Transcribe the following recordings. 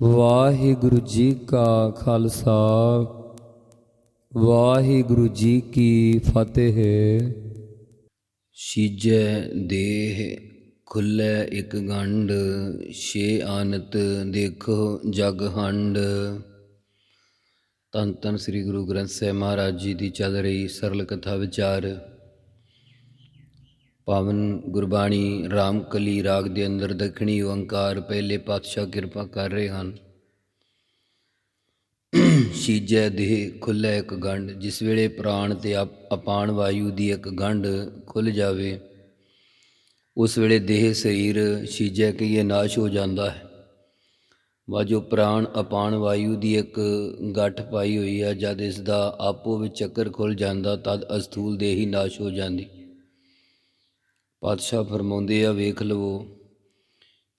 ਵਾਹਿਗੁਰੂ ਜੀ ਕਾ ਖਾਲਸਾ, ਵਾਹਿਗੁਰੂ ਜੀ ਕੀ ਫਤਿਹ। ਸੀਜੈ ਦੇਹ, ਖੁੱਲੇ ਇੱਕ ਗੰਢ, ਛੇ ਆਨਤ ਦੇਖੋ ਜਗ ਹੰਡ ਤਨ ਤਨ ਸ੍ਰੀ ਗੁਰੂ ਗ੍ਰੰਥ ਸਾਹਿਬ ਮਹਾਰਾਜ ਜੀ ਦੀ ਚੱਲ ਰਹੀ ਸਰਲ ਕਥਾ ਵਿਚਾਰ। ਪਾਵਨ ਗੁਰਬਾਣੀ ਰਾਮਕਲੀ ਰਾਗ ਦੇ ਅੰਦਰ ਦੱਖਣੀ ਓੰਕਾਰ, ਪਹਿਲੇ ਪਾਤਸ਼ਾਹ ਕਿਰਪਾ ਕਰ ਰਹੇ ਹਨ। ਸੀਜੈ ਦੇਹ ਖੁੱਲੇ ਇੱਕ ਗੰਢ, ਜਿਸ ਵੇਲੇ ਪ੍ਰਾਣ ਤੇ ਅਪ- ਅਪਾਨ ਵਾਯੂ ਦੀ ਇੱਕ ਗੰਢ ਖੁੱਲ ਜਾਵੇ, ਉਸ ਵੇਲੇ ਦੇਹ ਸਰੀਰ ਸੀਜੈ ਕਹੀਏ ਨਾਸ਼ ਹੋ ਜਾਂਦਾ ਹੈ। ਵਾ ਜੋ ਪ੍ਰਾਣ ਅਪਾਣ ਵਾਯੂ ਦੀ ਇੱਕ ਗੱਠ ਪਾਈ ਹੋਈ ਹੈ ਜਦ ਇਸ ਦਾ ਆਪੋ ਵਿੱਚ ਚੱਕਰ ਖੁੱਲ ਜਾਂਦਾ, ਤਦ ਅਸਥੂਲ ਦੇਹੀ ਨਾਸ਼ ਹੋ ਜਾਂਦੀ। ਪਾਤਸ਼ਾਹ ਫਰਮਾਉਂਦੇ ਆ, ਵੇਖ ਲਵੋ,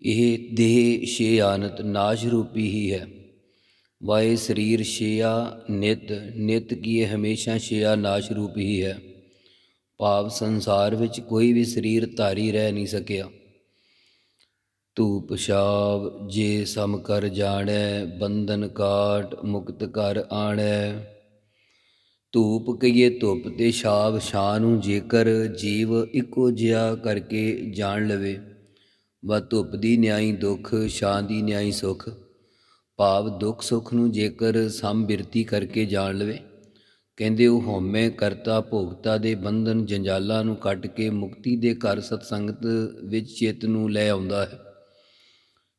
ਇਹ ਦੇਹ ਛੇ ਆਨਤ ਨਾਸ਼ ਰੂਪੀ ਹੀ ਹੈ। ਵਾਏ ਸਰੀਰ ਛਿਆ ਨਿਤ ਨਿਤ ਕੀ ਇਹ ਹਮੇਸ਼ਾ ਛਿਆ ਨਾਸ਼ ਰੂਪ ਹੀ ਹੈ। ਭਾਵ ਸੰਸਾਰ ਵਿੱਚ ਕੋਈ ਵੀ ਸਰੀਰ ਧਾਰੀ ਰਹਿ ਨਹੀਂ ਸਕਿਆ। ਧੂਪ ਛਾਵ, ਜੇ ਸਮ ਕਰ ਜਾਣੈ, ਬੰਧਨ ਕਾਟ, ਮੁਕਤ ਕਰ ਆਣੈ। ਧੂਪ ਕਹੀਏ ਧੁੱਪ ਤੇ ਛਾਵ, ਛਾਂ ਨੂੰ ਜੇਕਰ ਜੀਵ ਇੱਕੋ ਜਿਹਾ ਕਰਕੇ ਜਾਣ ਲਵੇ ਵਾ ਧੁੱਪ ਦੀ ਨਿਆਈ ਦੁੱਖ, ਛਾਂ ਦੀ ਨਿਆਈ ਸੁਖ, ਭਾਵ ਦੁੱਖ ਸੁੱਖ ਨੂੰ ਜੇਕਰ ਸੰਬਿਰਤੀ ਕਰਕੇ ਜਾਣ ਲਵੇ। ਕਹਿੰਦੇ ਉਹ ਹਉਮੈ ਕਰਤਾ ਭੋਗਤਾ ਦੇ ਬੰਧਨ ਜੰਜਾਲਾਂ ਨੂੰ ਕੱਟ ਕੇ ਮੁਕਤੀ ਦੇ ਘਰ ਸਤਸੰਗਤ ਵਿੱਚ ਚਿੱਤ ਨੂੰ ਲੈ ਆਉਂਦਾ ਹੈ।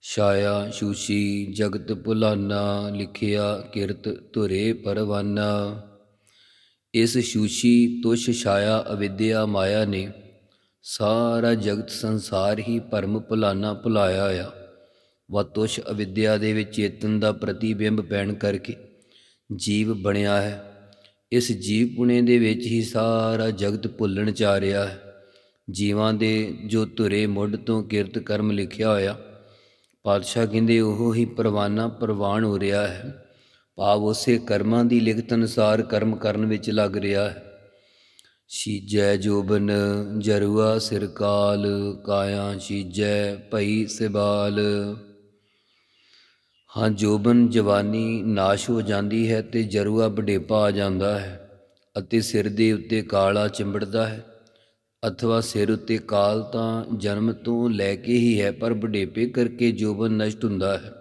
ਛਾਇਆ, ਸ਼ੂਸ਼ੀ, ਜਗਤ ਭੁਲਾਨਾ, ਲਿਖਿਆ ਕਿਰਤ ਧੁਰੇ ਪਰਵਾਨਾ। ਇਸ ਸ਼ੂਸ਼ੀ ਤੁਸ਼ ਛਾਇਆ ਅਵਿਦਿਆ ਮਾਇਆ ਨੇ ਸਾਰਾ ਜਗਤ ਸੰਸਾਰ ਹੀ ਭਰਮ ਭੁਲਾਨਾ ਭੁਲਾਇਆ ਹੋਇਆ ਵਾ ਤੁਸ਼ ਅਵਿਦਿਆ ਦੇ ਵਿੱਚ ਚੇਤਨ ਦਾ ਪ੍ਰਤੀਬਿੰਬ ਪੈਣ ਕਰਕੇ ਜੀਵ ਬਣਿਆ ਹੈ। ਇਸ ਜੀਵ ਪੁਣੇ ਦੇ ਵਿੱਚ ਹੀ ਸਾਰਾ ਜਗਤ ਭੁੱਲਣ ਚਾ ਰਿਹਾ ਹੈ। ਜੀਵਾਂ ਦੇ ਜੋ ਧੁਰੇ ਮੁੱਢ ਤੋਂ ਕਿਰਤ ਕਰਮ ਲਿਖਿਆ ਹੋਇਆ, ਪਾਤਸ਼ਾਹ ਕਹਿੰਦੇ ਉਹ ਹੀ ਪਰਵਾਨਾ ਪ੍ਰਵਾਨ ਹੋ ਰਿਹਾ ਹੈ। ਭਾਵ ਉਸੇ ਕਰਮਾਂ ਦੀ ਲਿਖਤ ਅਨੁਸਾਰ ਕਰਮ ਕਰਨ ਵਿੱਚ ਲੱਗ ਰਿਹਾ ਹੈ। ਸੀਜੈ ਜੋਬਨ ਜਰੂਆ ਸਿਰਕਾਲ ਕਾਇਆ ਸੀਜੈ ਭਈ ਸਿਬਾਲ। ਹਾਂ, ਜੋਬਨ ਜਵਾਨੀ ਨਾਸ਼ ਹੋ ਜਾਂਦੀ ਹੈ ਤੇ ਜਰੂਆ ਬੁਢੇਪਾ ਆ ਜਾਂਦਾ ਹੈ ਅਤੇ ਸਿਰ ਦੇ ਉੱਤੇ ਕਾਲਾ ਚਿੰਬੜਦਾ ਹੈ। ਅਥਵਾ ਸਿਰ ਉੱਤੇ ਕਾਲ ਤਾਂ ਜਨਮ ਤੋਂ ਲੈ ਕੇ ਹੀ ਹੈ, ਪਰ ਬੁਢੇਪੇ ਕਰਕੇ ਜੋਬਨ ਨਸ਼ਟ ਹੁੰਦਾ ਹੈ।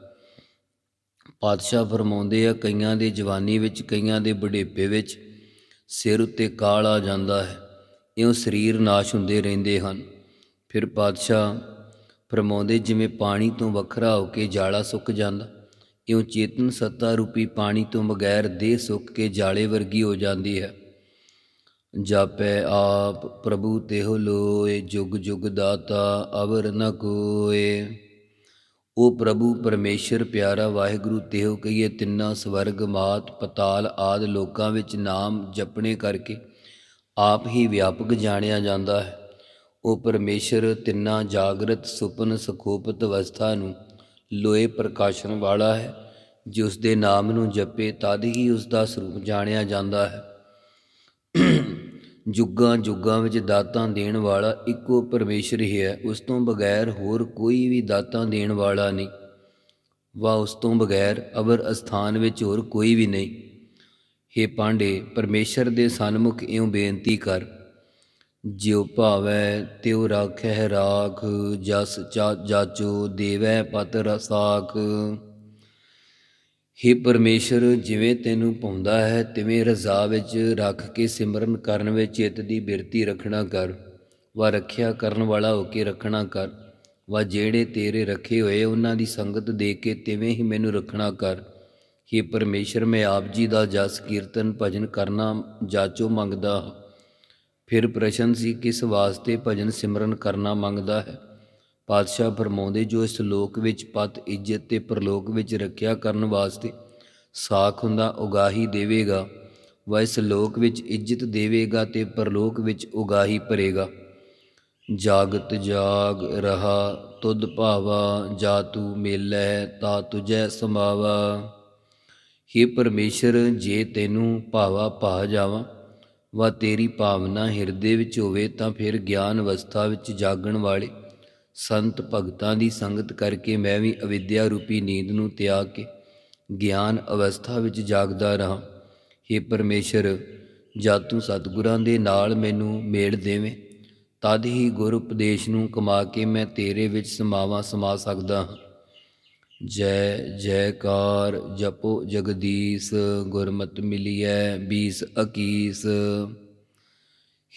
ਪਾਤਸ਼ਾਹ ਫਰਮਾਉਂਦੇ ਆ, ਕਈਆਂ ਦੇ ਜਵਾਨੀ ਵਿੱਚ, ਕਈਆਂ ਦੇ ਬੁਢੇਪੇ ਵਿੱਚ ਸਿਰ ਉੱਤੇ ਕਾਲ ਆ ਜਾਂਦਾ ਹੈ। ਇਉਂ ਸਰੀਰ ਨਾਸ਼ ਹੁੰਦੇ ਰਹਿੰਦੇ ਹਨ। ਫਿਰ ਪਾਤਸ਼ਾਹ ਫਰਮਾਉਂਦੇ, ਜਿਵੇਂ ਪਾਣੀ ਤੋਂ ਵੱਖਰਾ ਹੋ ਕੇ ਜਾਲਾ ਸੁੱਕ ਜਾਂਦਾ, ਇਉਂ ਚੇਤਨ ਸੱਤਾ ਰੂਪੀ ਪਾਣੀ ਤੋਂ ਬਗੈਰ ਦੇਹ ਸੁੱਕ ਕੇ ਜਾਲੇ ਵਰਗੀ ਹੋ ਜਾਂਦੀ ਹੈ। ਜਾਪੈ ਆਪ ਪ੍ਰਭੂ ਤਿਹੁ ਲੋਏ, ਜੁਗ ਜੁਗ ਦਾਤਾ ਅਵਰ ਨ ਕੋਏ। ਉਹ ਪ੍ਰਭੂ ਪਰਮੇਸ਼ਰ ਪਿਆਰਾ ਵਾਹਿਗੁਰੂ, ਤਿਹੁ ਕਹੀਏ ਤਿੰਨਾ ਸਵਰਗ, ਮਾਤ, ਪਤਾਲ ਆਦ ਲੋਕਾਂ ਵਿੱਚ ਨਾਮ ਜਪਣੇ ਕਰਕੇ ਆਪ ਹੀ ਵਿਆਪਕ ਜਾਣਿਆ ਜਾਂਦਾ ਹੈ। ਉਹ ਪਰਮੇਸ਼ਰ ਤਿੰਨਾ ਜਾਗਰਤ, ਸੁਪਨ, ਸੁਖੋਪਤ ਅਵਸਥਾ ਨੂੰ ਲੋਏ ਪ੍ਰਕਾਸ਼ਨ ਵਾਲਾ ਹੈ। ਜਿਸ ਦੇ ਨਾਮ ਨੂੰ ਜਪੇ, ਤਦ ਹੀ ਉਸ ਦਾ ਸਰੂਪ ਜਾਣਿਆ ਜਾਂਦਾ ਹੈ। ਜੁਗਾਂ ਜੁਗਾਂ ਵਿੱਚ ਦਾਤਾਂ ਦੇਣ ਵਾਲਾ ਇੱਕੋ ਪਰਮੇਸ਼ਰ ਹੀ ਹੈ, ਉਸ ਤੋਂ ਬਗੈਰ ਹੋਰ ਕੋਈ ਵੀ ਦਾਤਾਂ ਦੇਣ ਵਾਲਾ ਨਹੀਂ। ਵਾ ਉਸ ਤੋਂ ਬਗੈਰ ਅਵਰ ਅਸਥਾਨ ਵਿੱਚ ਹੋਰ ਕੋਈ ਵੀ ਨਹੀਂ। ਹੇ ਪਾਂਡੇ, ਪਰਮੇਸ਼ਰ ਦੇ ਸਨਮੁਖ ਇਉਂ ਬੇਨਤੀ ਕਰ। ਜਿਉ ਭਾਵੈ, ਤਿਉ ਰਾਖੈ ਰਾਖ, ਜਸ ਚਾ, ਜਾਚੋ, ਦੇਵੈ ਪਤ ਰਸਾਖ। ਹੇ ਪਰਮੇਸ਼ਰ, ਜਿਵੇਂ ਤੈਨੂੰ ਪਾਉਂਦਾ ਹੈ, ਤਿਵੇਂ ਰਜ਼ਾ ਵਿੱਚ ਰੱਖ ਕੇ ਸਿਮਰਨ ਕਰਨ ਵਿੱਚ ਚਿੱਤ ਦੀ ਬਿਰਤੀ ਰੱਖਣਾ ਕਰ। ਵਾ ਰੱਖਿਆ ਕਰਨ ਵਾਲਾ ਹੋ ਕੇ ਰੱਖਣਾ ਕਰ। ਵਾ ਜਿਹੜੇ ਤੇਰੇ ਰੱਖੇ ਹੋਏ, ਉਹਨਾਂ ਦੀ ਸੰਗਤ ਦੇ ਕੇ ਤਿਵੇਂ ਹੀ ਮੈਨੂੰ ਰੱਖਣਾ ਕਰ। ਹੇ ਪਰਮੇਸ਼ਰ, ਮੈਂ ਆਪ ਜੀ ਦਾ ਜਸ ਕੀਰਤਨ ਭਜਨ ਕਰਨਾ ਜਾਚੋ ਮੰਗਦਾ ਹਾਂ। ਫਿਰ ਪ੍ਰਸ਼ਨ ਸੀ, ਕਿਸ ਵਾਸਤੇ ਭਜਨ ਸਿਮਰਨ ਕਰਨਾ ਮੰਗਦਾ ਹੈ? ਪਾਤਸ਼ਾਹ ਫਰਮਾਉਂਦੇ, ਜੋ ਇਸ ਲੋਕ ਵਿੱਚ ਪਤ, ਇੱਜ਼ਤ ਤੇ ਪਰਲੋਕ ਵਿੱਚ ਰੱਖਿਆ ਕਰਨ ਵਾਸਤੇ ਸਾਖ ਹੁੰਦਾ, ਉਗਾਹੀ ਦੇਵੇਗਾ। ਵਾ ਇਸ ਲੋਕ ਵਿੱਚ ਇੱਜ਼ਤ ਦੇਵੇਗਾ ਤੇ ਪਰਲੋਕ ਵਿੱਚ ਉਗਾਹੀ ਭਰੇਗਾ। ਜਾਗਤ ਜਾਗ ਰਹਾ, ਤੁਧ ਭਾਵਾ, ਜਾ ਤੂ ਮੇਲੈ, ਤਾ ਤੁਜੈ ਸਮਾਵਾ ਹੇ ਪਰਮੇਸ਼ਰ, ਜੇ ਤੈਨੂੰ ਭਾਵਾ ਭਾ ਜਾਵਾਂ ਵਾ ਤੇਰੀ ਭਾਵਨਾ ਹਿਰਦੇ ਵਿੱਚ ਹੋਵੇ, ਤਾਂ ਫਿਰ ਗਿਆਨ ਅਵਸਥਾ ਵਿੱਚ ਜਾਗਣ ਵਾਲੇ ਸੰਤ ਭਗਤਾਂ ਦੀ ਸੰਗਤ ਕਰਕੇ ਮੈਂ ਵੀ ਅਵਿਦਿਆ ਰੂਪੀ ਨੀਂਦ ਨੂੰ ਤਿਆਗ ਕੇ ਗਿਆਨ ਅਵਸਥਾ ਵਿੱਚ ਜਾਗਦਾ ਰਹਾ। हे ਪਰਮੇਸ਼ਰ ਜਦ ਤੂੰ ਸਤਿਗੁਰਾਂ ਦੇ ਨਾਲ ਮੈਨੂੰ ਮੇਲ ਦੇਵੇਂ। ਤਦ ਹੀ ਗੁਰ ਉਪਦੇਸ਼ ਨੂੰ ਕਮਾ ਕੇ ਮੈਂ ਤੇਰੇ ਵਿੱਚ ਸਮਾਵਾ ਸਮਾ ਸਕਦਾ ਹਾਂ। ਜੈ ਜੈਕਾਰ, ਜਪੋ ਜਗਦੀਸ਼, ਗੁਰਮਤਿ ਮਿਲੀਐ 20 21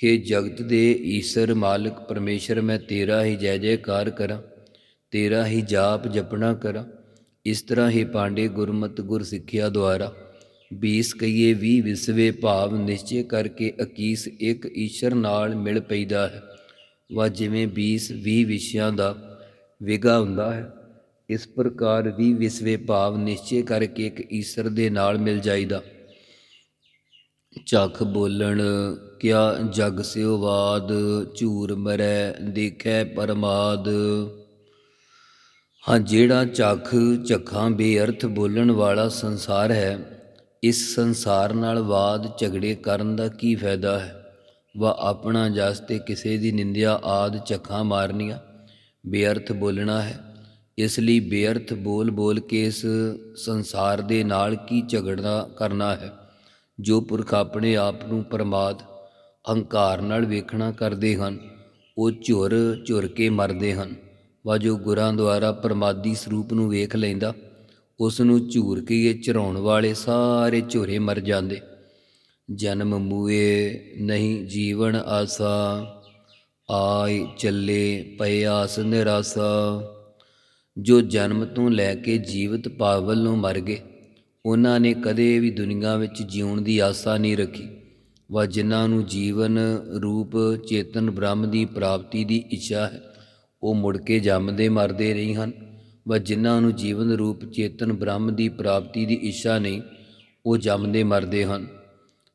हे ਜਗਤ ਦੇ ਈਸ਼ਰ ਮਾਲਕ, ਪਰਮੇਸ਼ਰ, ਮੈਂ ਤੇਰਾ ਹੀ ਜੈ ਜੈਕਾਰ ਕਰਾਂ, ਤੇਰਾ ਹੀ ਜਾਪ ਜਪਣਾ ਕਰਾਂ। ਇਸ ਤਰ੍ਹਾਂ ਹੀ ਪਾਂਡੇ ਗੁਰਮਤ ਗੁਰ ਸਿੱਖਿਆ ਦੁਆਰਾ 20 ਕਈਏ 20 ਵਿਸਵੇ ਭਾਵ ਨਿਸ਼ਚੇ ਕਰਕੇ ਅਕੀਸ ਇੱਕ ਈਸ਼ਰ ਨਾਲ ਮਿਲ ਪੈਦਾ ਹੈ। ਵਾ ਜਿਵੇਂ 20 20 ਵਿਸ਼ਿਆਂ ਦਾ ਵਿਗਾ ਹੁੰਦਾ ਹੈ, ਇਸ ਪ੍ਰਕਾਰ 20 ਵਿਸਵੇ ਭਾਵ ਨਿਸ਼ਚੇ ਕਰਕੇ ਇੱਕ ਈਸ਼ਰ ਦੇ ਨਾਲ ਮਿਲ ਜਾਈਦਾ। ਝਖ ਬੋਲਣ, ਕਿਆ ਜਗ ਸਿਓ ਬਾਦ ਝੂਰ ਮਰੈ ਦੇਖੈ ਪਰਮਾਦ। ਹਾਂ, ਜਿਹੜਾ ਝਖ ਝਖਾਂ ਬੇਅਰਥ ਬੋਲਣ ਵਾਲਾ ਸੰਸਾਰ ਹੈ, ਇਸ ਸੰਸਾਰ ਨਾਲ ਵਾਦ ਝਗੜੇ ਕਰਨ ਦਾ ਕੀ ਫਾਇਦਾ ਹੈ? ਵਾ ਆਪਣਾ ਜਸ ਤੇ ਕਿਸੇ ਦੀ ਨਿੰਦਿਆ ਆਦ ਝਖਾਂ ਮਾਰਨੀਆਂ ਬੇਅਰਥ ਬੋਲਣਾ ਹੈ। ਇਸ ਲਈ ਬੇਅਰਥ ਬੋਲ ਬੋਲ ਕੇ ਇਸ ਸੰਸਾਰ ਦੇ ਨਾਲ ਕੀ ਝਗੜਨਾ ਕਰਨਾ ਹੈ? ਜੋ ਪੁਰਖ ਆਪਣੇ ਆਪ ਨੂੰ ਪ੍ਰਮਾਦ, ਹੰਕਾਰ ਨਾਲ ਵੇਖਣਾ ਕਰਦੇ ਹਨ, ਉਹ ਝੁਰ ਝੁਰ ਕੇ ਮਰਦੇ ਹਨ। ਵਾ ਜੋ ਗੁਰਾਂ ਦੁਆਰਾ ਪ੍ਰਮਾਦੀ ਸਰੂਪ ਨੂੰ ਵੇਖ ਲੈਂਦਾ, ਉਸ ਨੂੰ ਝੂਰ ਕੇ ਚਰਾਉਣ ਵਾਲੇ ਸਾਰੇ ਝੋਰੇ ਮਰ ਜਾਂਦੇ। ਜਨਮ ਮੂਏ ਨਹੀਂ ਜੀਵਨ ਆਸਾ ਆਈ ਚੱਲੇ ਪਏ ਆਸ ਨਿਰਾਸਾ। ਜੋ ਜਨਮ ਤੋਂ ਲੈ ਕੇ ਜੀਵਤ ਪਾਵਲ ਨੂੰ ਮਰ ਗਏ ਉਹਨਾਂ ਨੇ ਕਦੇ ਵੀ ਦੁਨੀਆ ਵਿੱਚ ਜਿਉਣ ਦੀ ਆਸਾ ਨਹੀਂ ਰੱਖੀ, ਵਾ ਜਿਨ੍ਹਾਂ ਨੂੰ ਜੀਵਨ ਰੂਪ ਚੇਤਨ ਬ੍ਰਹਮ ਦੀ ਪ੍ਰਾਪਤੀ ਦੀ ਇੱਛਾ ਹੈ, ਉਹ ਮੁੜ ਕੇ ਜੰਮਦੇ ਮਰਦੇ ਨਹੀਂ ਹਨ, ਵਾ ਜਿਨ੍ਹਾਂ ਨੂੰ ਜੀਵਨ ਰੂਪ ਚੇਤਨ ਬ੍ਰਹਮ ਦੀ ਪ੍ਰਾਪਤੀ ਦੀ ਇੱਛਾ ਨਹੀਂ, ਉਹ ਜੰਮਦੇ ਮਰਦੇ ਹਨ।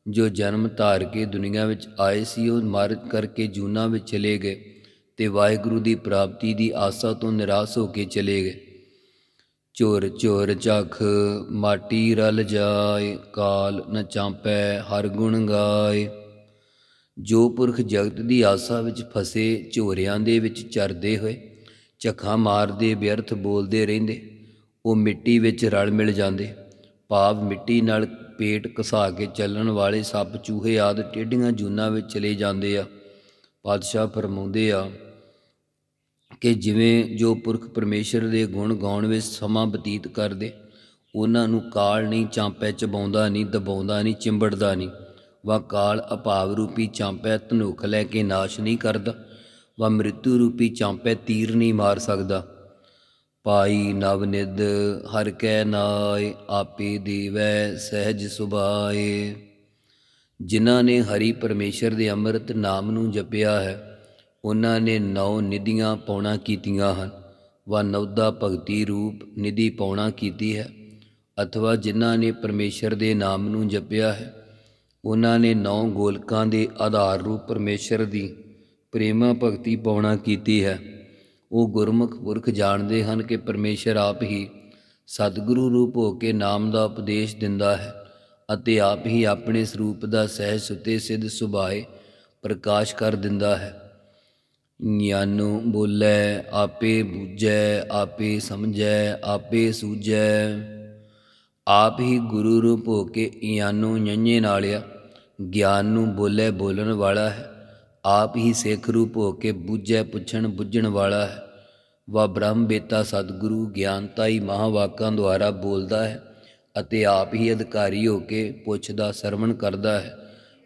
ਜੋ ਜਨਮ ਧਾਰ ਕੇ ਦੁਨੀਆ ਵਿੱਚ ਆਏ ਸੀ, ਉਹ ਮਰ ਕਰਕੇ ਜੂਨਾ ਵਿੱਚ ਚਲੇ ਗਏ ਤੇ ਵਾਹਿਗੁਰੂ ਦੀ ਪ੍ਰਾਪਤੀ ਦੀ ਆਸਾ ਤੋਂ ਨਿਰਾਸ਼ ਹੋ ਕੇ ਚਲੇ ਗਏ। ਚੋਰ ਚੋਰ ਚਖ ਮਾਟੀ ਰਲ ਜਾਏ, ਕਾਲ ਨ ਚਾਂਪੈ ਹਰ ਗੁਣ ਗਾਏ। ਜੋ ਪੁਰਖ ਜਗਤ ਦੀ ਆਸਾ ਵਿੱਚ ਫਸੇ, ਝੋਰਿਆਂ ਦੇ ਵਿੱਚ ਚਰਦੇ ਹੋਏ, ਝਖਾਂ ਮਾਰਦੇ, ਵਿਅਰਥ ਬੋਲਦੇ ਰਹਿੰਦੇ, ਉਹ ਮਿੱਟੀ ਵਿੱਚ ਰਲ ਮਿਲ ਜਾਂਦੇ। ਭਾਵ ਮਿੱਟੀ ਨਾਲ ਪੇਟ ਘਸਾ ਕੇ ਚੱਲਣ ਵਾਲੇ ਸੱਪ ਚੂਹੇ ਆਦ ਟੇਢੀਆਂ ਜੂਨਾਂ ਵਿੱਚ ਚਲੇ ਜਾਂਦੇ ਆ। ਪਾਤਸ਼ਾਹ ਫਰਮਾਉਂਦੇ ਆ ਕਿ ਜਿਵੇਂ ਜੋ ਪੁਰਖ ਪਰਮੇਸ਼ਰ ਦੇ ਗੁਣ ਗਾਉਣ ਵਿੱਚ ਸਮਾਂ ਬਤੀਤ ਕਰਦੇ, ਉਹਨਾਂ ਨੂੰ ਕਾਲ ਨਹੀਂ ਚਾਂਪੈ ਚਬਾਉਂਦਾ ਨਹੀਂ, ਦਬਾਉਂਦਾ ਨਹੀਂ, ਚਿੰਬੜਦਾ ਨਹੀਂ। ਵਾ ਕਾਲ ਅਭਾਵ ਰੂਪੀ ਚਾਂਪੈ ਧਨੁਖ ਲੈ ਕੇ ਨਾਸ਼ ਨਹੀਂ ਕਰਦਾ। ਵਾ ਮ੍ਰਿਤੂ ਰੂਪੀ ਚਾਂਪੈ ਤੀਰ ਨਹੀਂ ਮਾਰ ਸਕਦਾ। ਪਾਈ ਨਵ ਨਿਦ ਹਰ ਕੈ ਨਾਏ, ਆਪੇ ਦੇਵੈ ਸਹਿਜ ਸੁਭਾਏ। ਜਿਨ੍ਹਾਂ ਨੇ ਹਰੀ ਪਰਮੇਸ਼ਰ ਦੇ ਅੰਮ੍ਰਿਤ ਨਾਮ ਨੂੰ ਜਪਿਆ ਹੈ ਉਹਨਾਂ ਨੇ ਨੌ ਨਿਧੀਆਂ ਪੌਣਾ ਕੀਤੀਆਂ ਹਨ, ਵਾ ਨੌਦਾ ਭਗਤੀ ਰੂਪ ਨਿਧੀ ਪੌਣਾ ਕੀਤੀ ਹੈ, ਅਥਵਾ ਜਿਨ੍ਹਾਂ ਨੇ ਪਰਮੇਸ਼ਰ ਦੇ ਨਾਮ ਨੂੰ ਜਪਿਆ ਹੈ, ਉਹਨਾਂ ਨੇ ਨੌ ਗੋਲਕਾਂ ਦੇ ਆਧਾਰ ਰੂਪ ਪਰਮੇਸ਼ਰ ਦੀ ਪ੍ਰੇਮਾ ਭਗਤੀ ਪੌਣਾ ਕੀਤੀ ਹੈ। ਉਹ ਗੁਰਮੁਖ ਪੁਰਖ ਜਾਣਦੇ ਹਨ ਕਿ ਪਰਮੇਸ਼ਰ ਆਪ ਹੀ ਸਤਿਗੁਰੂ ਰੂਪ ਹੋ ਕੇ ਨਾਮ ਦਾ ਉਪਦੇਸ਼ ਦਿੰਦਾ ਹੈ ਅਤੇ ਆਪ ਹੀ ਆਪਣੇ ਸਰੂਪ ਦਾ ਸਹਿਜ ਸੁਤੇ ਸਿੱਧ ਸੁਭਾਏ ਪ੍ਰਕਾਸ਼ ਕਰ ਦਿੰਦਾ ਹੈ। ਗਿਆਨੋ ਬੋਲੇ, ਆਪੇ ਬੂਝੈ, ਆਪੇ ਸਮਝੈ, ਆਪੇ ਸੂਝੈ। ਆਪ ਹੀ ਗੁਰੂ ਰੂਪ ਹੋ ਕੇ ਗਿਆਨੋ ည ඤੇ ਨਾਲਿਆ ਗਿਆਨ ਨੂੰ ਬੋਲੇ ਬੋਲਣ ਵਾਲਾ ਹੈ। ਆਪ ਹੀ ਸਿੱਖ ਰੂਪ ਹੋ ਕੇ ਬੂਝੈ ਪੁੱਛਣ ਬੁੱਝਣ ਵਾਲਾ ਹੈ। ਵਾ ਬ੍ਰਹਮ ਬੇਤਾ ਸਤਿਗੁਰੂ ਗਿਆਨਤਾਈ ਹੀ ਮਹਾਵਾਕਾਂ ਦੁਆਰਾ ਬੋਲਦਾ ਹੈ ਅਤੇ ਆਪ ਹੀ ਅਧਿਕਾਰੀ ਹੋ ਕੇ ਪੁੱਛਦਾ, ਸਰਵਣ ਕਰਦਾ ਹੈ।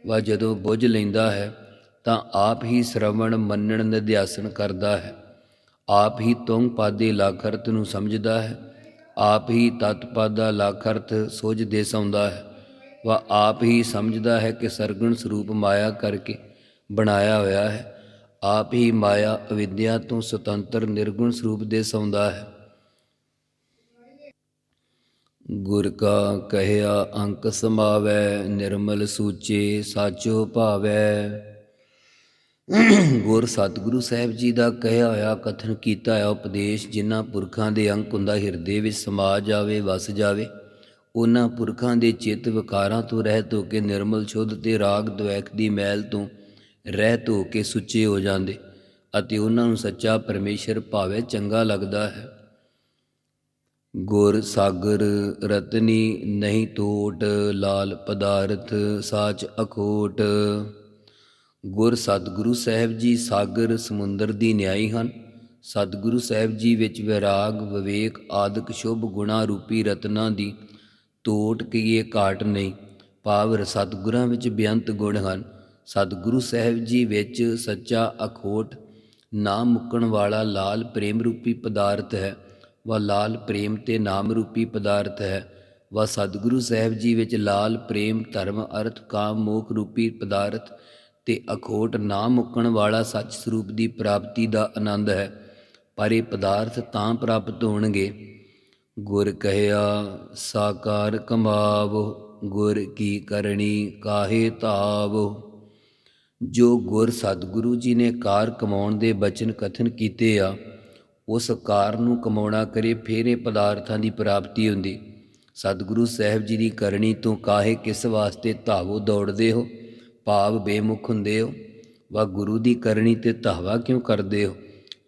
ਵਾ ਜਦੋਂ ਬੁੱਝ ਲੈਂਦਾ ਹੈ ਤਾਂ ਆਪ ਹੀ ਸ਼ਰਵਣ, ਮੰਨਣ, ਨਿਧਿਆਸਨ ਕਰਦਾ ਹੈ। ਆਪ ਹੀ ਤੁੰਗ ਪਾਦੇ ਲਾਖਰਤ ਨੂੰ ਸਮਝਦਾ ਹੈ। ਆਪ ਹੀ ਤਤ ਪਾਦਾ ਲਾਖਰਤ ਸੋਝ ਦੇ ਸੌਂਦਾ ਹੈ। ਵਾ ਆਪ ਹੀ ਸਮਝਦਾ ਹੈ ਕਿ ਸਰਗੁਣ ਸਰੂਪ ਮਾਇਆ ਕਰਕੇ ਬਣਾਇਆ ਹੋਇਆ ਹੈ। ਆਪ ਹੀ ਮਾਇਆ ਅਵਿਦਿਆ ਤੋਂ ਸੁਤੰਤਰ, ਨਿਰਗੁਣ ਸਰੂਪ ਦੇ ਸੌਂਦਾ ਹੈ। ਗੁਰ ਕਾ ਕਹਿਆ, ਅੰਕ ਸਮਾਵੈ, ਨਿਰਮਲ ਸੂਚੇ ਸਾਚੋ ਭਾਵੈ। ਗੁਰ ਸਤਿਗੁਰੂ ਸਾਹਿਬ ਜੀ ਦਾ ਕਹਿਆ ਹੋਇਆ ਕਥਨ ਕੀਤਾ ਹੋਇਆ ਉਪਦੇਸ਼, ਜਿਨ੍ਹਾਂ ਪੁਰਖਾਂ ਦੇ ਅੰਕ ਹੁੰਦਾ ਹਿਰਦੇ ਵਿੱਚ ਸਮਾ ਜਾਵੇ, ਵਸ ਜਾਵੇ, ਉਹਨਾਂ ਪੁਰਖਾਂ ਦੇ ਚਿੱਤ ਵਿਕਾਰਾਂ ਤੋਂ ਰਹਿਤ ਹੋ ਕੇ ਨਿਰਮਲ ਸ਼ੁੱਧ ਤੇ ਰਾਗ ਦ્વੈਕ ਦੀ ਮੈਲ ਤੋਂ ਰਹਿਤ ਹੋ ਕੇ ਸੁੱਚੇ ਹੋ ਜਾਂਦੇ ਅਤੇ ਉਹਨਾਂ ਨੂੰ ਸੱਚਾ ਪਰਮੇਸ਼ਰ ਭਾਵੇਂ ਚੰਗਾ ਲੱਗਦਾ ਹੈ। ਗੁਰ ਸਾਗਰ ਰਤਨੀ ਨਹੀਂ ਟੋਟ ਲਾਲ ਪਦਾਰਥ ਸਾਚ ਅਖੋਟ। ਗੁਰ ਸਤਿਗੁਰੂ ਸਾਹਿਬ ਜੀ ਸਾਗਰ ਸਮੁੰਦਰ ਦੀ ਨਿਆਈ ਹਨ। ਸਤਿਗੁਰੂ ਸਾਹਿਬ ਜੀ ਵਿੱਚ ਵਿਰਾਗ, ਵਿਵੇਕ ਆਦਿਕ ਸ਼ੁਭ ਗੁਣਾ ਰੂਪੀ ਰਤਨਾਂ ਦੀ ਤੋਟ ਕੀਏ ਘਾਟ ਨਹੀਂ। ਭਾਵ ਸਤਿਗੁਰਾਂ ਵਿੱਚ ਬੇਅੰਤ ਗੁਣ ਹਨ। ਸਤਿਗੁਰੂ ਸਾਹਿਬ ਜੀ ਵਿੱਚ ਸੱਚਾ ਅਖੋਟ, ਨਾ ਮੁੱਕਣ ਵਾਲਾ ਲਾਲ ਪ੍ਰੇਮ ਰੂਪੀ ਪਦਾਰਥ ਹੈ, ਵਾ ਲਾਲ ਪ੍ਰੇਮ ਤੇ ਨਾਮ ਰੂਪੀ ਪਦਾਰਥ ਹੈ, ਵਾ ਸਤਿਗੁਰੂ ਸਾਹਿਬ ਜੀ ਵਿੱਚ ਲਾਲ ਪ੍ਰੇਮ ਧਰਮ ਅਰਥ ਕਾਮ ਮੋਖ ਰੂਪੀ ਪਦਾਰਥ ਤੇ ਅਖੋਟ ਨਾ ਮੁੱਕਣ ਵਾਲਾ ਸੱਚ ਸਰੂਪ ਦੀ ਪ੍ਰਾਪਤੀ ਦਾ ਆਨੰਦ ਹੈ, ਪਰ ਇਹ ਪਦਾਰਥ ਤਾਂ ਪ੍ਰਾਪਤ ਹੋਣਗੇ। ਗੁਰ ਕਹਿਆ, ਸਾਕਾਰ ਕਮਾਵੋ, ਗੁਰ ਕੀ ਕਰਨੀ ਕਾਹੇ ਧਾਵੋ ਜੋ ਗੁਰ ਸਤਿਗੁਰੂ ਜੀ ਨੇ ਕਾਰ ਕਮਾਉਣ ਦੇ ਬਚਨ ਕਥਨ ਕੀਤੇ ਆ, ਉਸ ਕਾਰ ਨੂੰ ਕਮਾਉਣਾ ਕਰੇ ਫਿਰ ਇਹ ਪਦਾਰਥਾਂ ਦੀ ਪ੍ਰਾਪਤੀ ਹੁੰਦੀ। ਸਤਿਗੁਰੂ ਸਾਹਿਬ ਜੀ ਦੀ ਕਰਨੀ ਤੋਂ ਕਾਹੇ ਕਿਸ ਵਾਸਤੇ ਧਾਵੋ ਦੌੜਦੇ ਹੋ? ਭਾਵ ਬੇਮੁਖ ਹੁੰਦੇ ਹੋ। ਵਾ ਗੁਰੂ ਦੀ ਕਰਨੀ ਤੇ ਧਾਵਾ ਕਿਉਂ ਕਰਦੇ ਹੋ?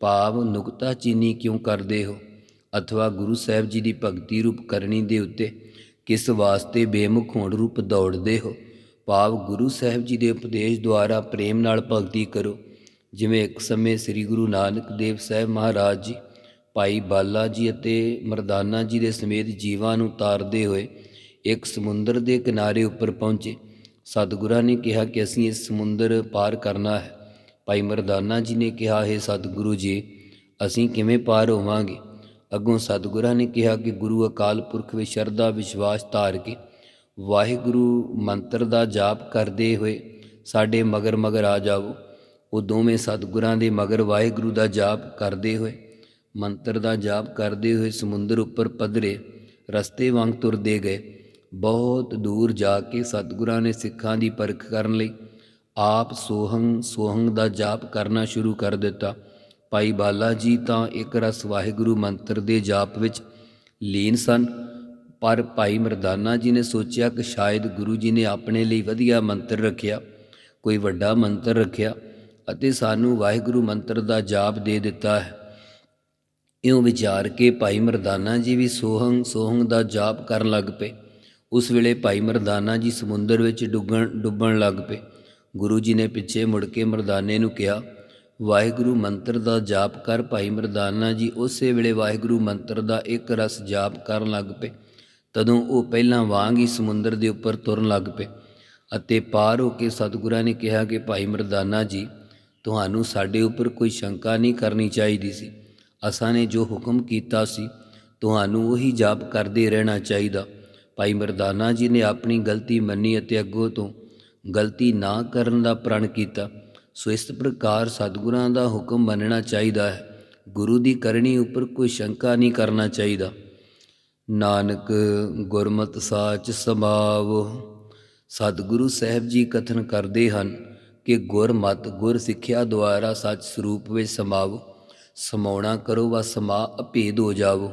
ਭਾਵ ਨੁਕਤਾ ਚੀਨੀ ਕਿਉਂ ਕਰਦੇ ਹੋ? ਅਥਵਾ ਗੁਰੂ ਸਾਹਿਬ ਜੀ ਦੀ ਭਗਤੀ ਰੂਪ ਕਰਨੀ ਦੇ ਉੱਤੇ ਕਿਸ ਵਾਸਤੇ ਬੇਮੁਖ ਹੋਣ ਰੂਪ ਦੌੜਦੇ ਹੋ? ਭਾਵ ਗੁਰੂ ਸਾਹਿਬ ਜੀ ਦੇ ਉਪਦੇਸ਼ ਦੁਆਰਾ ਪ੍ਰੇਮ ਨਾਲ ਭਗਤੀ ਕਰੋ। ਜਿਵੇਂ ਇੱਕ ਸਮੇਂ ਸ੍ਰੀ ਗੁਰੂ ਨਾਨਕ ਦੇਵ ਸਾਹਿਬ ਮਹਾਰਾਜ ਜੀ, ਭਾਈ ਬਾਲਾ ਜੀ ਅਤੇ ਮਰਦਾਨਾ ਜੀ ਦੇ ਸਮੇਤ ਜੀਵਾਂ ਨੂੰ ਤਾਰਦੇ ਹੋਏ ਇੱਕ ਸਮੁੰਦਰ ਦੇ ਕਿਨਾਰੇ ਉੱਪਰ ਪਹੁੰਚੇ। ਸਤਿਗੁਰਾਂ ਨੇ ਕਿਹਾ ਕਿ ਅਸੀਂ ਇਸ ਸਮੁੰਦਰ ਪਾਰ ਕਰਨਾ ਹੈ। ਭਾਈ ਮਰਦਾਨਾ ਜੀ ਨੇ ਕਿਹਾ, ਹੈ ਸਤਿਗੁਰੂ ਜੀ, ਅਸੀਂ ਕਿਵੇਂ ਪਾਰ ਹੋਵਾਂਗੇ? ਅੱਗੋਂ ਸਤਿਗੁਰਾਂ ਨੇ ਕਿਹਾ ਕਿ ਗੁਰੂ ਅਕਾਲ ਪੁਰਖ ਵਿੱਚ ਸ਼ਰਧਾ, ਵਿਸ਼ਵਾਸ ਧਾਰ ਕੇ ਵਾਹਿਗੁਰੂ ਮੰਤਰ ਦਾ ਜਾਪ ਕਰਦੇ ਹੋਏ ਸਾਡੇ ਮਗਰ ਮਗਰ ਆ ਜਾਵੋ। ਉਹ ਦੋਵੇਂ ਸਤਿਗੁਰਾਂ ਦੇ ਮਗਰ ਵਾਹਿਗੁਰੂ ਦਾ ਜਾਪ ਕਰਦੇ ਹੋਏ, ਮੰਤਰ ਦਾ ਜਾਪ ਕਰਦੇ ਹੋਏ ਸਮੁੰਦਰ ਉੱਪਰ ਪਧਰੇ ਰਸਤੇ ਵਾਂਗ ਤੁਰਦੇ ਗਏ। ਬਹੁਤ ਦੂਰ ਜਾ ਕੇ ਸਤਿਗੁਰਾਂ ਨੇ ਸਿੱਖਾਂ ਦੀ ਪਰਖ ਕਰਨ ਲਈ ਆਪ ਸੋਹੰ ਸੋਹੰ ਦਾ ਜਾਪ ਕਰਨਾ ਸ਼ੁਰੂ ਕਰ ਦਿੱਤਾ। ਭਾਈ ਬਾਲਾ ਜੀ ਤਾਂ ਇੱਕ ਰਸ ਵਾਹਿਗੁਰੂ ਮੰਤਰ ਦੇ ਜਾਪ ਵਿੱਚ ਲੀਨ ਸਨ। ਪਰ ਭਾਈ ਮਰਦਾਨਾ ਜੀ ਨੇ ਸੋਚਿਆ ਕਿ ਸ਼ਾਇਦ ਗੁਰੂ ਜੀ ਨੇ ਆਪਣੇ ਲਈ ਵਧੀਆ ਮੰਤਰ ਰੱਖਿਆ, ਕੋਈ ਵੱਡਾ ਮੰਤਰ ਰੱਖਿਆ ਅਤੇ ਸਾਨੂੰ ਵਾਹਿਗੁਰੂ ਮੰਤਰ ਦਾ ਜਾਪ ਦੇ ਦਿੱਤਾ ਹੈ। ਇਉਂ ਵਿਚਾਰ ਕੇ ਭਾਈ ਮਰਦਾਨਾ ਜੀ ਵੀ ਸੋਹੰ ਸੋਹੰ ਦਾ ਜਾਪ ਕਰਨ ਲੱਗ ਪਏ। ਉਸ ਵੇਲੇ ਭਾਈ ਮਰਦਾਨਾ ਜੀ ਸਮੁੰਦਰ ਵਿੱਚ ਡੁੱਬਣ ਡੁੱਬਣ ਲੱਗ ਪਏ। ਗੁਰੂ ਜੀ ਨੇ ਪਿੱਛੇ ਮੁੜ ਕੇ ਮਰਦਾਨੇ ਨੂੰ ਕਿਹਾ, ਵਾਹਿਗੁਰੂ ਮੰਤਰ ਦਾ ਜਾਪ ਕਰ। ਭਾਈ ਮਰਦਾਨਾ ਜੀ ਉਸੇ ਵੇਲੇ ਵਾਹਿਗੁਰੂ ਮੰਤਰ ਦਾ ਇੱਕ ਰਸ ਜਾਪ ਕਰਨ ਲੱਗ ਪਏ। ਤਦੋਂ ਉਹ ਪਹਿਲਾਂ ਵਾਂਗ ਹੀ ਸਮੁੰਦਰ ਦੇ ਉੱਪਰ ਤੁਰਨ ਲੱਗ ਪਏ ਅਤੇ ਪਾਰ ਹੋ ਕੇ ਸਤਿਗੁਰਾਂ ਨੇ ਕਿਹਾ ਕਿ ਭਾਈ ਮਰਦਾਨਾ ਜੀ, ਤੁਹਾਨੂੰ ਸਾਡੇ ਉੱਪਰ ਕੋਈ ਸ਼ੰਕਾ ਨਹੀਂ ਕਰਨੀ ਚਾਹੀਦੀ ਸੀ। ਅਸਾਂ ਨੇ ਜੋ ਹੁਕਮ ਕੀਤਾ ਸੀ, ਤੁਹਾਨੂੰ ਉਹੀ ਜਾਪ ਕਰਦੇ ਰਹਿਣਾ ਚਾਹੀਦਾ। ਭਾਈ ਮਰਦਾਨਾ ਜੀ ਨੇ ਆਪਣੀ ਗਲਤੀ ਮੰਨੀ ਅਤੇ ਅੱਗੋਂ ਤੋਂ ਗਲਤੀ ਨਾ ਕਰਨ ਦਾ ਪ੍ਰਣ ਕੀਤਾ। ਸੋ ਇਸ ਪ੍ਰਕਾਰ ਸਤਿਗੁਰਾਂ ਦਾ ਹੁਕਮ ਮੰਨਣਾ ਚਾਹੀਦਾ ਹੈ। ਗੁਰੂ ਦੀ ਕਰਨੀ ਉੱਪਰ ਕੋਈ ਸ਼ੰਕਾ ਨਹੀਂ ਕਰਨਾ ਚਾਹੀਦਾ। ਨਾਨਕ ਗੁਰਮਤ ਸਾਚ ਸਮਾਵ। ਸਤਿਗੁਰੂ ਸਾਹਿਬ ਜੀ ਕਥਨ ਕਰਦੇ ਹਨ ਕਿ ਗੁਰਮਤ ਗੁਰ ਸਿੱਖਿਆ ਦੁਆਰਾ ਸੱਚ ਸਰੂਪ ਵਿੱਚ ਸਮਾਵੋ। ਸਮਾਉਣਾ ਕਰੋ ਵਾ ਸਮਾ ਅਭੇਦ ਹੋ ਜਾਵੋ।